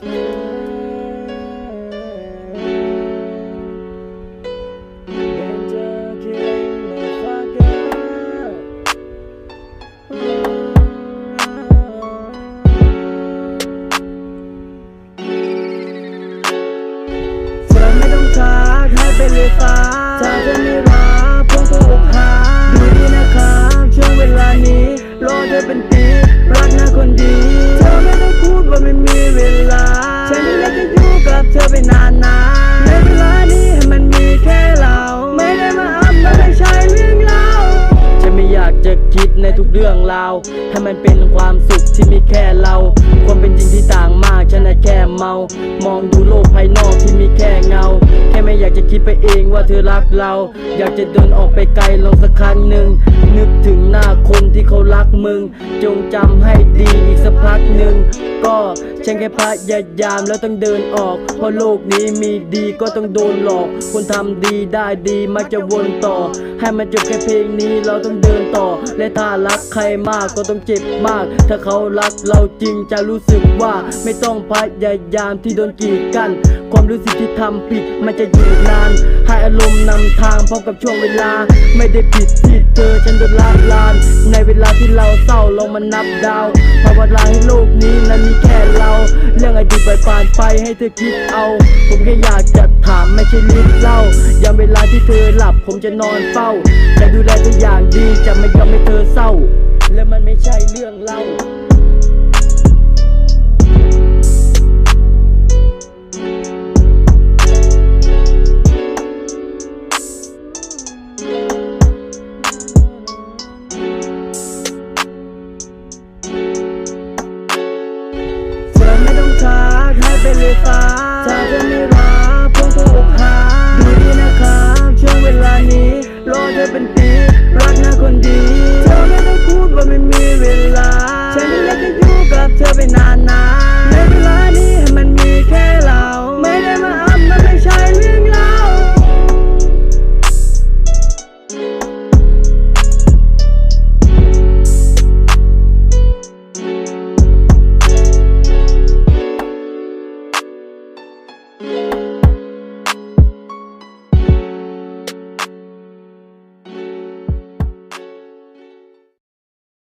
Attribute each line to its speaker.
Speaker 1: เธอไม่ต้องทักให้ไปเลยฟ้าถ้าเธอไม่รักผมก็อกหัก คิดในทุกเรื่องราวถ้ามันเป็นความสุขที่มีแค่เรา ความเป็นจริงที่ต่างมากฉันน่ะแค่เมา มองดูโลกภายนอกที่มีแค่เงา แค่ไม่อยากจะคิดไปเองว่าเธอรักเรา อยากจะเดินออกไปไกลลองสักครั้งหนึ่ง นึกถึงหน้าคนที่เขารักมึง จงจำให้ดีอีกสักพักหนึ่ง ฉันแค่พยายามแล้วต้องเดินออก เพราะโลกนี้มีดีก็ต้องโดนหลอก คนทำดีได้ดีมักจะวนต่อ ให้มันจบแค่เพลงนี้เราต้องเดินต่อ และถ้ารักใครมากก็ต้องเจ็บมาก ถ้าเขารักเราจริงจะรู้สึกว่าไม่ต้องพยายามที่โดนกีดกัน ความรู้สึกที่ทำผิดมันจะอยู่นาน ให้อารมณ์นำทางพร้อมกับช่วงเวลา ไม่ได้ผิดที่เธอฉันโดนละลาน ในเวลาที่เราเศร้าลงมานับดาวภาวนาให้โลกนี้นั้นมีแค่เรา เรื่องอดีตปผ่านไปให้เธอคิดเอา ผมแค่อยากจะถามไม่ใช่รีบเล่ายามเวลาที่เธอหลับผมจะนอนเฝ้า แต่ดูแลเธออย่างดีจะไม่ยอมให้เธอเศร้า และมันไม่ใช่เรื่องเล่า